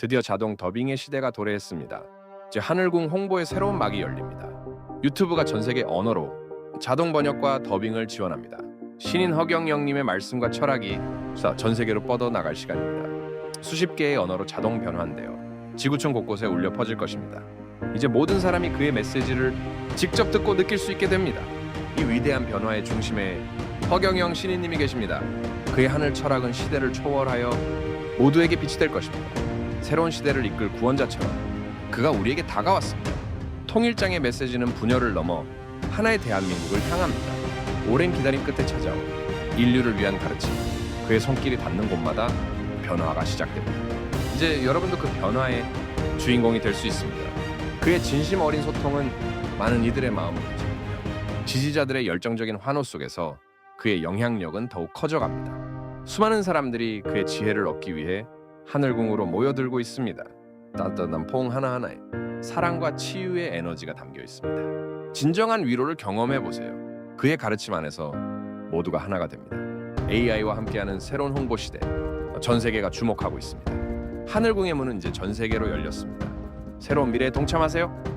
드디어 자동 더빙의 시대가 도래했습니다. 이제 하늘궁 홍보의 새로운 막이 열립니다. 유튜브가 전 세계 언어로 자동 번역과 더빙을 지원합니다. 신인 허경영님의 말씀과 철학이 자- 전 세계로 뻗어 나갈 시간입니다. 수십 개의 언어로 자동 변환되어 지구촌 곳곳에 울려 퍼질 것입니다. 이제 모든 사람이 그의 메시지를 직접 듣고 느낄 수 있게 됩니다. 이 위대한 변화의 중심에 허경영 신인님이 계십니다. 그의 하늘 철학은 시대를 초월하여 모두에게 빛이 될 것입니다. 새로운 시대를 이끌 구원자처럼 그가 우리에게 다가왔습니다. 통일장의 메시지는 분열을 넘어 하나의 대한민국을 향합니다. 오랜 기다림 끝에 찾아온 인류를 위한 가르침. 그의 손길이 닿는 곳마다 변화가 시작됩니다. 이제 여러분도 그 변화의 주인공이 될 수 있습니다. 그의 진심 어린 소통은 많은 이들의 마음을 움직입니다. 지지자들의 열정적인 환호 속에서 그의 영향력은 더욱 커져갑니다. 수많은 사람들이 그의 지혜를 얻기 위해 하늘궁으로 모여들고 있습니다. 따뜻한 포옹 하나하나에 사랑과 치유의 에너지가 담겨 있습니다. 진정한 위로를 경험해 보세요. 그의 가르침 안에서 모두가 하나가 됩니다. AI와 함께하는 새로운 홍보 시대, 전 세계가 주목하고 있습니다. 하늘궁의 문은 이제 전 세계로 열렸습니다. 새로운 미래에 동참하세요.